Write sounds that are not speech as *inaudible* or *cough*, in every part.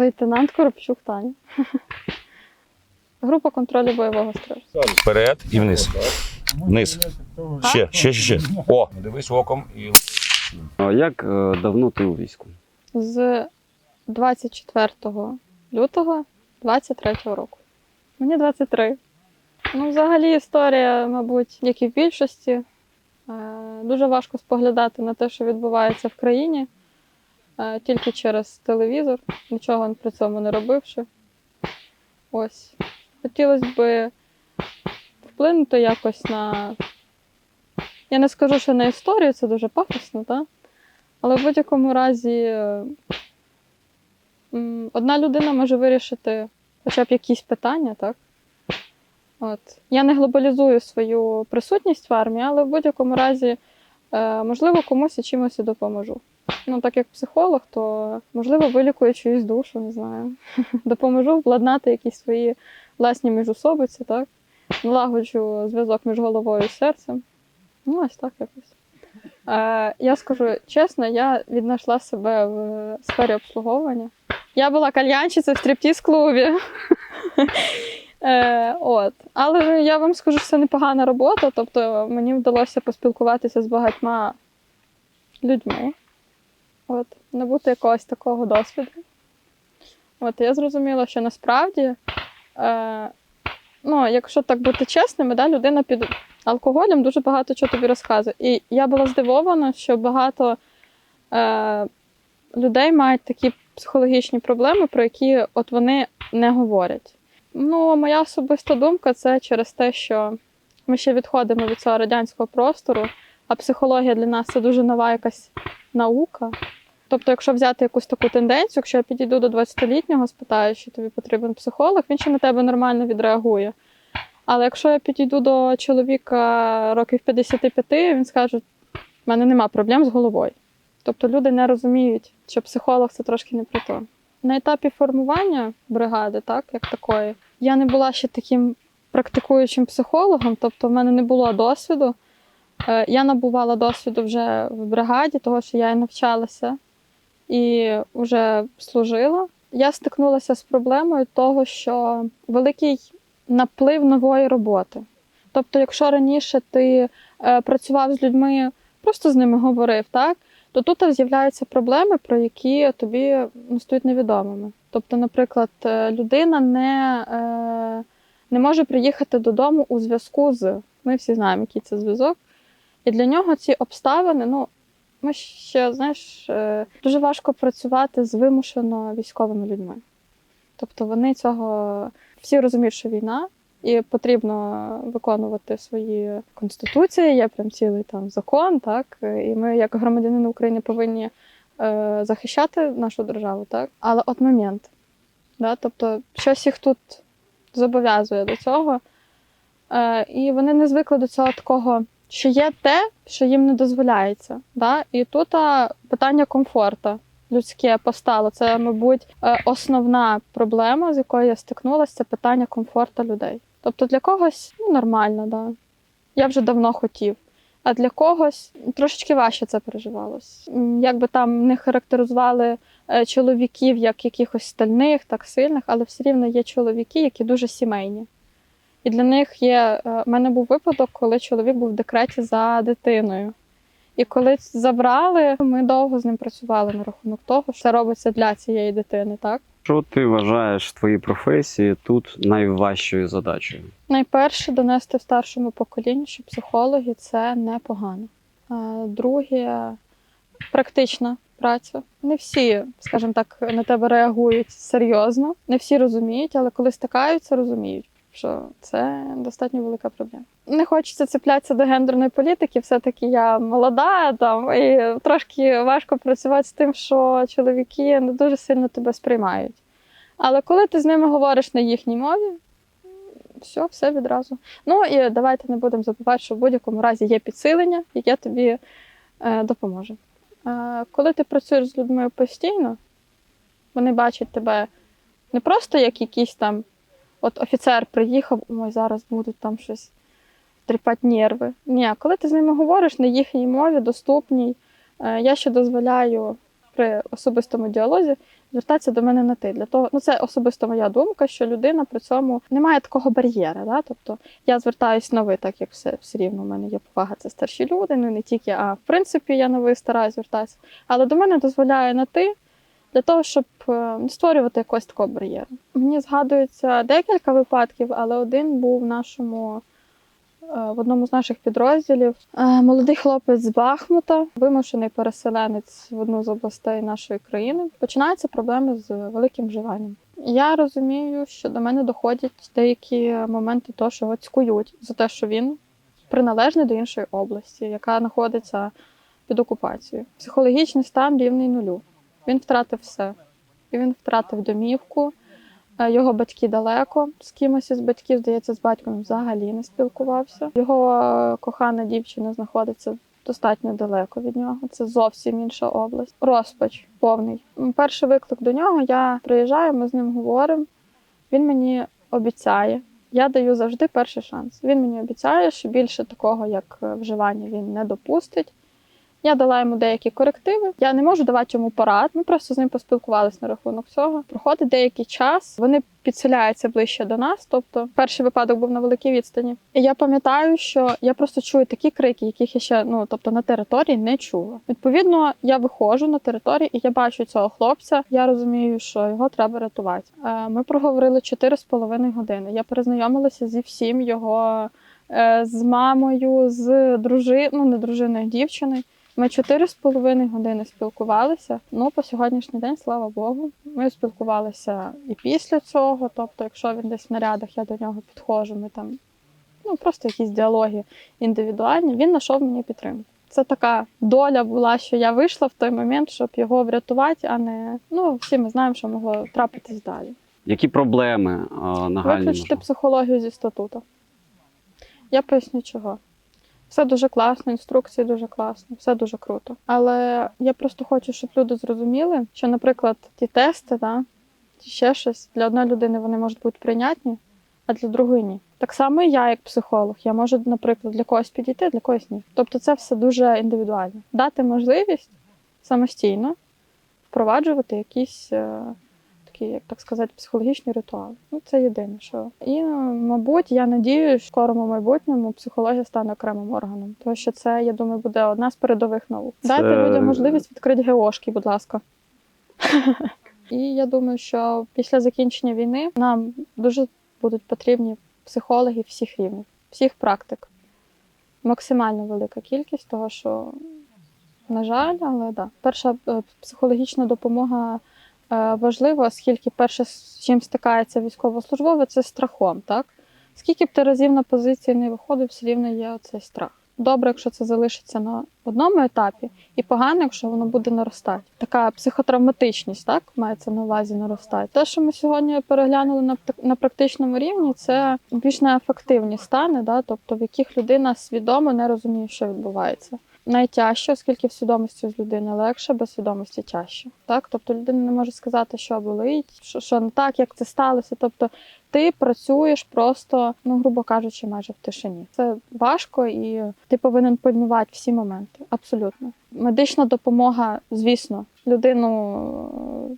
Лейтенант Коробчук Таня. Група контролю бойового строю. Вперед і вниз. Вниз. Ще, ще, ще, ще. О, дивись оком і А як е, давно ти у війську? З 24 лютого 23 року. Мені 23. Ну, взагалі, історія, мабуть, як і в більшості. Е, Дуже важко споглядати на те, що відбувається в країні, тільки через телевізор, нічого при цьому не робивши. Ось. Хотілося б вплинути якось на. Я не скажу, що на історію, це дуже пафосно, так? Але в будь-якому разі одна людина може вирішити хоча б якісь питання, так? От. Я не глобалізую свою присутність в армії, але в будь-якому разі, е, можливо, комусь і чимось і допоможу. Ну, так як психолог, то можливо вилікую чиюсь душу, не знаю. *laughs* Допоможу владнати якісь свої власні міжусобиці, так? Налагоджу зв'язок між головою і серцем. Ну, ось так якось. Е, я скажу чесно, я віднайшла себе в сфері обслуговування. Я була кальянщицею в стриптіз-клубі. *laughs* Е, от. Але я вам скажу, що це непогана робота. Тобто мені вдалося поспілкуватися з багатьма людьми. От, набути якогось такого досвіду. От, я зрозуміла, що насправді, е, ну, якщо так бути чесними, да, людина під алкоголем дуже багато чого тобі розказує. І я була здивована, що багато е, людей мають такі психологічні проблеми, про які от вони не говорять. Ну, моя особиста думка це через те, що ми ще відходимо від цього радянського простору, а психологія для нас це дуже нова якась наука. Тобто, якщо взяти якусь таку тенденцію, якщо я підійду до 20-літнього, спитаю, що тобі потрібен психолог, він ще на тебе нормально відреагує. Але якщо я підійду до чоловіка років 55, він скаже, в мене нема проблем з головою. Тобто люди не розуміють, що психолог це трошки не про то. На етапі формування бригади, так, як такої, я не була ще таким практикуючим психологом, тобто в мене не було досвіду. Е, Я набувала досвіду вже в бригаді, того, що я і навчалася і вже служила. Я стикнулася з проблемою того, що великий наплив нової роботи. Тобто, якщо раніше ти е, працював з людьми, просто з ними говорив, так, то тут з'являються проблеми, про які тобі ну, стають невідомими. Тобто, наприклад, е, людина не, е, не може приїхати додому у зв'язку з. Ми всі знаємо, який це зв'язок. І для нього ці обставини, ну, ми ще, знаєш, е, дуже важко працювати з вимушено військовими людьми. Тобто вони цього всі розуміють, що війна, і потрібно виконувати свої конституції, є прям цілий там закон, так. І ми, як громадянини України, повинні е, захищати нашу державу, так. Але от момент, да, тобто щось їх тут зобов'язує до цього. Е, і вони не звикли до цього такого, що є те, що їм не дозволяється. Да? І тут а, питання комфорту людське постало. Це, мабуть, е, основна проблема, з якою я стикнулася, це питання комфорту людей. Тобто для когось ну, нормально, да. я вже давно хотів. А для когось трошечки важче це переживалось. М, Як би там не характеризували е, чоловіків як якихось стальних, так сильних, але все рівно є чоловіки, які дуже сімейні. І для них є. е, У мене був випадок, коли чоловік був в декреті за дитиною. І коли забрали, ми довго з ним працювали на рахунок того, що це робиться для цієї дитини, так? Що ти вважаєш в твоїй професії тут найважчою задачею? Найперше донести в старшому поколінню, що психологи це непогано. Друге практична праця. Не всі, скажімо так, на тебе реагують серйозно, не всі розуміють, але коли стикаються, розуміють, що це достатньо велика проблема. Не хочеться цеплятися до гендерної політики, все-таки я молода там, і трошки важко працювати з тим, що чоловіки не дуже сильно тебе сприймають. Але коли ти з ними говориш на їхній мові, все, все відразу. Ну і давайте не будемо забувати, що в будь-якому разі є підсилення, яке тобі е, допоможе. Е, коли ти працюєш з людьми постійно, вони бачать тебе не просто як якийсь там от офіцер приїхав, ой, зараз будуть там щось тріпати нерви. Ні, коли ти з ними говориш на їхній мові, доступній, е, я ще дозволяю при особистому діалозі звертатися до мене на ти. Для того, ну це особисто моя думка, що людина при цьому не має такого бар'єра. Да? Тобто я звертаюсь на ви, так як все, все рівно у мене є повага, це старші люди, ну не тільки, а в принципі я на ви стараюсь звертатися. Але до мене дозволяє на ти для того, щоб не створювати якогось такого бар'єру. Мені згадується декілька випадків, але один був в нашому. е, В одному з наших підрозділів Е, молодий хлопець з Бахмута, вимушений переселенець в одну з областей нашої країни. Починаються проблеми з великим вживанням. Я розумію, що до мене доходять деякі моменти того, що його цькують за те, що він приналежний до іншої області, яка знаходиться під окупацією. Психологічний стан рівний нулю. Він втратив все. І він втратив домівку. Е, Його батьки далеко з кимось із батьків, здається, з батьком взагалі не спілкувався. Його е, кохана дівчина знаходиться достатньо далеко від нього. Це зовсім інша область. Розпач повний. Перший виклик до нього. Я приїжджаю, ми з ним говоримо. Він мені обіцяє. Я даю завжди перший шанс. Він мені обіцяє, що більше такого, як е, вживання, він не допустить. Я дала йому деякі корективи. Я не можу давати йому порад. Ми просто з ним поспілкувалися на рахунок цього. Проходить деякий час. Вони підселяються ближче до нас. Тобто, перший випадок був на великій відстані. І я пам'ятаю, що я просто чую такі крики, яких я ще ну тобто на території не чула. Відповідно, я виходжу на територію і я бачу цього хлопця. Я розумію, що його треба рятувати. Е, Ми проговорили 4,5 години. Я перезнайомилася зі всім його. е, З мамою, з дружиною, ну не дружиною, дівчиною. Ми чотири з половиною години спілкувалися. Ну, по сьогоднішній день, слава Богу, ми спілкувалися і після цього. Тобто, якщо він десь в нарядах, я до нього підходжу, ми там ну просто якісь діалоги індивідуальні. Він знайшов мені підтримку. Це така доля була, що я вийшла в той момент, щоб його врятувати, а не ну всі ми знаємо, що могло трапитись далі. Які проблеми а, нагальні? Виключити психологію зі статуту. Я поясню чого. Все дуже класно, інструкції дуже класно, все дуже круто. Але я просто хочу, щоб люди зрозуміли, що, наприклад, ті тести, да, ще щось для одної людини вони можуть бути прийнятні, а для другої ні. Так само і я, як психолог, я можу, наприклад, для когось підійти, для когось ні. Тобто це все дуже індивідуально. Дати можливість самостійно впроваджувати якісь е, такі, як так сказати, психологічні ритуали. Ну, це єдине, що. І, мабуть, я надію, що в скорому майбутньому психологія стане окремим органом. Тому що це, я думаю, буде одна з передових наук. Це- Дайте людям можливість відкрити геошки, будь ласка. *laughs* І я думаю, що після закінчення війни нам дуже будуть потрібні психологи всіх рівнів, всіх практик. Максимально велика кількість, того що, на жаль, але да. Перша е, психологічна допомога е, важлива, оскільки перше, з чим стикається військовослужбовець, це страхом. Так? Скільки б ти разів на позиції не виходив, все рівно є оцей страх. Добре, якщо це залишиться на одному етапі, і погано, якщо воно буде наростати. Така психотравматичність, так мається на увазі наростати. Те, що ми сьогодні переглянули на, на практичному рівні, це більш неефективні стани, да? тобто в яких людина свідомо не розуміє, що відбувається. Найтяжче, оскільки в свідомості з людини легше, без свідомості тяжче. Так? Тобто людина не може сказати, що болить, що, що не так, як це сталося. Тобто ти працюєш просто, ну грубо кажучи, майже в тишині. Це важко і ти повинен пильнувати всі моменти. Абсолютно. Медична допомога, звісно, людину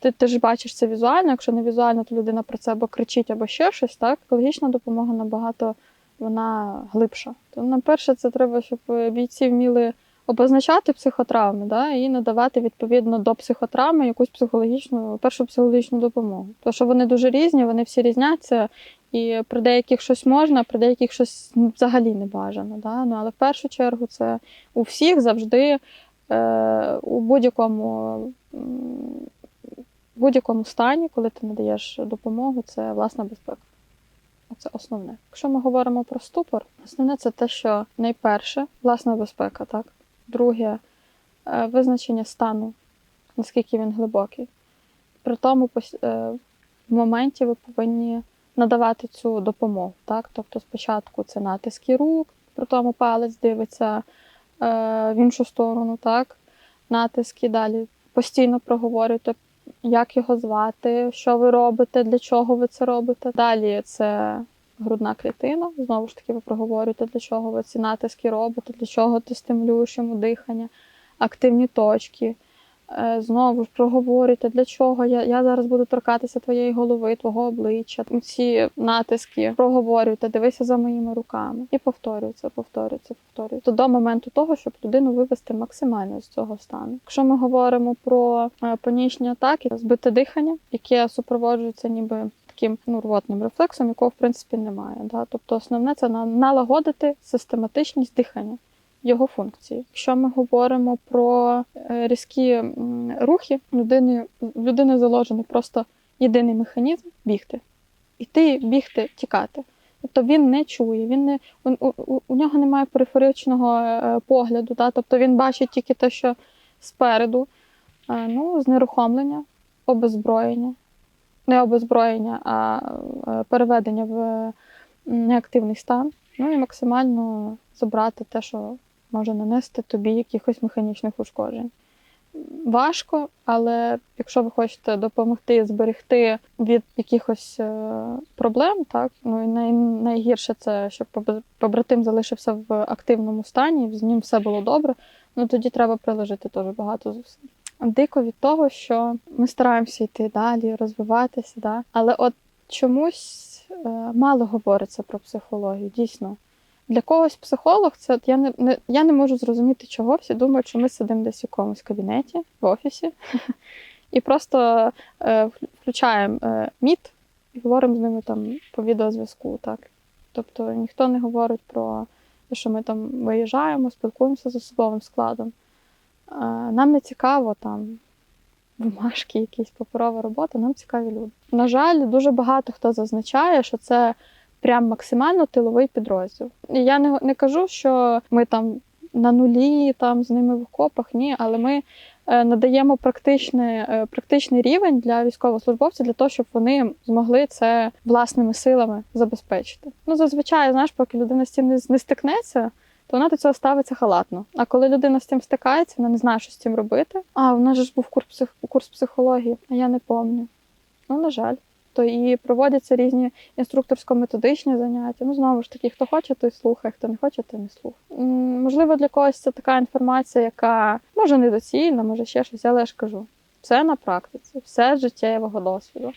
ти, ти ж бачиш це візуально. Якщо не візуально, то людина про це або кричить, або ще щось. Так, екологічна допомога набагато вона глибша. То на перше, це треба, щоб бійці вміли обозначати психотравми, да, і надавати відповідно до психотравми якусь психологічну, першу психологічну допомогу. Тому що вони дуже різні, вони всі різняться, і при деяких щось можна, при деяких щось ну, взагалі не бажано. Да? Ну, але в першу чергу це у всіх завжди е, у будь-якому. м, будь-якому стані, коли ти надаєш допомогу, це власна безпека. Це основне. Якщо ми говоримо про ступор, основне це те, що найперше власна безпека, так. Друге е, визначення стану, наскільки він глибокий. При тому е, в моменті ви повинні надавати цю допомогу. Так? Тобто спочатку це натиски рук, при тому палець дивиться е, в іншу сторону, так? натиски далі. Постійно проговорюйте, як його звати, що ви робите, для чого ви це робите. Далі це грудна клітина. Знову ж таки, ви проговорюєте, для чого ви ці натиски робите, для чого ти стимулюєш йому дихання, активні точки, знову ж проговорюйте, для чого я, я зараз буду торкатися твоєї голови, твого обличчя, ці натиски, проговорюйте, дивися за моїми руками. І повторюється, повторюється, повторюється. До моменту того, щоб людину вивести максимально з цього стану. Якщо ми говоримо про е, панічні атаки, збите дихання, яке супроводжується ніби таким ну, рвотним рефлексом, якого в принципі немає. Да? Тобто основне це на- налагодити систематичність дихання. Його функції. Якщо ми говоримо про е, різкі рухи, людини, в людини заложений просто єдиний механізм бігти. Іти, бігти, тікати. Тобто він не чує, він не, у, у, у нього немає периферичного е, погляду, да? тобто він бачить тільки те, що спереду, Е, ну, знерухомлення, обезброєння, не обезброєння, а переведення в неактивний стан, ну і максимально забрати те, що може нанести тобі якихось механічних ушкоджень. Важко, але якщо ви хочете допомогти зберегти від якихось е, проблем, так ну і най, найгірше це, щоб побратим залишився в активному стані, з ним все було добре. Ну тоді треба приложити теж багато зусиль. Дико від того, що ми стараємося йти далі, розвиватися, да? але от чомусь е, мало говориться про психологію, дійсно. Для когось психолог це я не, не я не можу зрозуміти, чого всі думають, що ми сидимо десь в якомусь кабінеті в офісі *laughs* і просто е, включаємо е, міт і говоримо з ними там по відеозв'язку. Так. Тобто ніхто не говорить про те, що ми там виїжджаємо, спілкуємося з особовим складом. Е, нам не цікаво там бумажки, якісь паперова робота, нам цікаві люди. На жаль, дуже багато хто зазначає, що це прям максимально тиловий підрозділ. І я не, не кажу, що ми там на нулі там з ними в окопах, ні, але ми е, надаємо практичний, е, практичний рівень для військовослужбовців для того, щоб вони змогли це власними силами забезпечити. Ну, зазвичай, знаєш, поки людина з цим не, не стикнеться, то вона до цього ставиться халатно. А коли людина з цим стикається, вона не знає, що з цим робити. А, нас ж був курс, псих... курс психології, а я не пам'ятаю. Ну, на жаль. То і проводяться різні інструкторсько-методичні заняття. Ну, знову ж таки, хто хоче, той слухає, хто не хоче, той не слухає. Можливо, для когось це така інформація, яка може недоцільна, може ще щось, але я ж кажу, все на практиці, все життєвого досвіду.